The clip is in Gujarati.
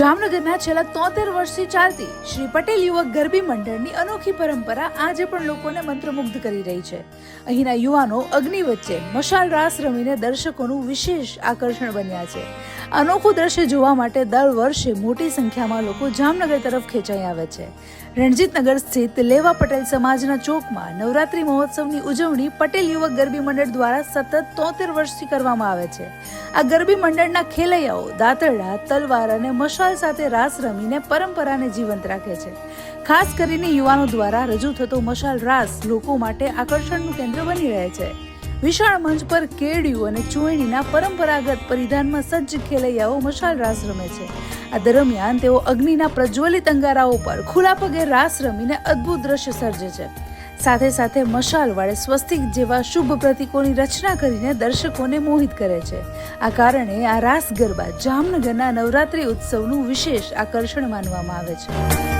જામનગરના છેલ્લા તોતેર વર્ષથી ચાલતી શ્રી પટેલ યુવક ગરબી મંડળની અનોખી પરંપરા આજે પણ લોકોને મંત્રમુગ્ધ કરી રહી છે. અહીંના યુવાનો અગ્નિ વચ્ચે મશાલ રાસ રમીને દર્શકોનું વિશેષ આકર્ષણ બન્યા છે. અનોખું દ્રશ્ય જોવા માટે દર વર્ષે મોટી સંખ્યામાં લોકો જામનગર તરફ ખેંચાઈ આવે છે. રણજીતનગર સ્થિત લેવા પટેલ સમાજના ચોકમાં નવરાત્રી મહોત્સવની ઉજવણી પટેલ યુવક ગરબી મંડળ દ્વારા સતત તોતેર વર્ષથી કરવામાં આવે છે. આ ગરબી મંડળના ખેલૈયાઓ દાંતરડા, તલવાર અને મશાલ સાથે રાસ રમીને પરંપરાને જીવંત રાખે છે. ખાસ કરીને યુવાનો દ્વારા રજૂ થતો મશાલ રાસ લોકો માટે આકર્ષણનું કેન્દ્ર બની રહે છે. વિશાળ મંચ પર કેડિયું અને ચોયણીના પરંપરાગત પરિધાનમાં સજ્જ ખેલૈયાઓ મશાલ રાસ રમે છે. આ દરમિયાન તેઓ અગ્નિના પ્રજ્વલિત અંગારાઓ પર ખુલ્લા પગે રાસ રમીને અદ્ભુત દ્રશ્ય સર્જે છે. સાથે સાથે મશાલ વડે સ્વસ્તિક જેવા શુભ પ્રતીકોની રચના કરીને દર્શકોને મોહિત કરે છે. આ કારણે આ રાસ ગરબા જામનગરના નવરાત્રિ ઉત્સવનું વિશેષ આકર્ષણ માનવામાં આવે છે.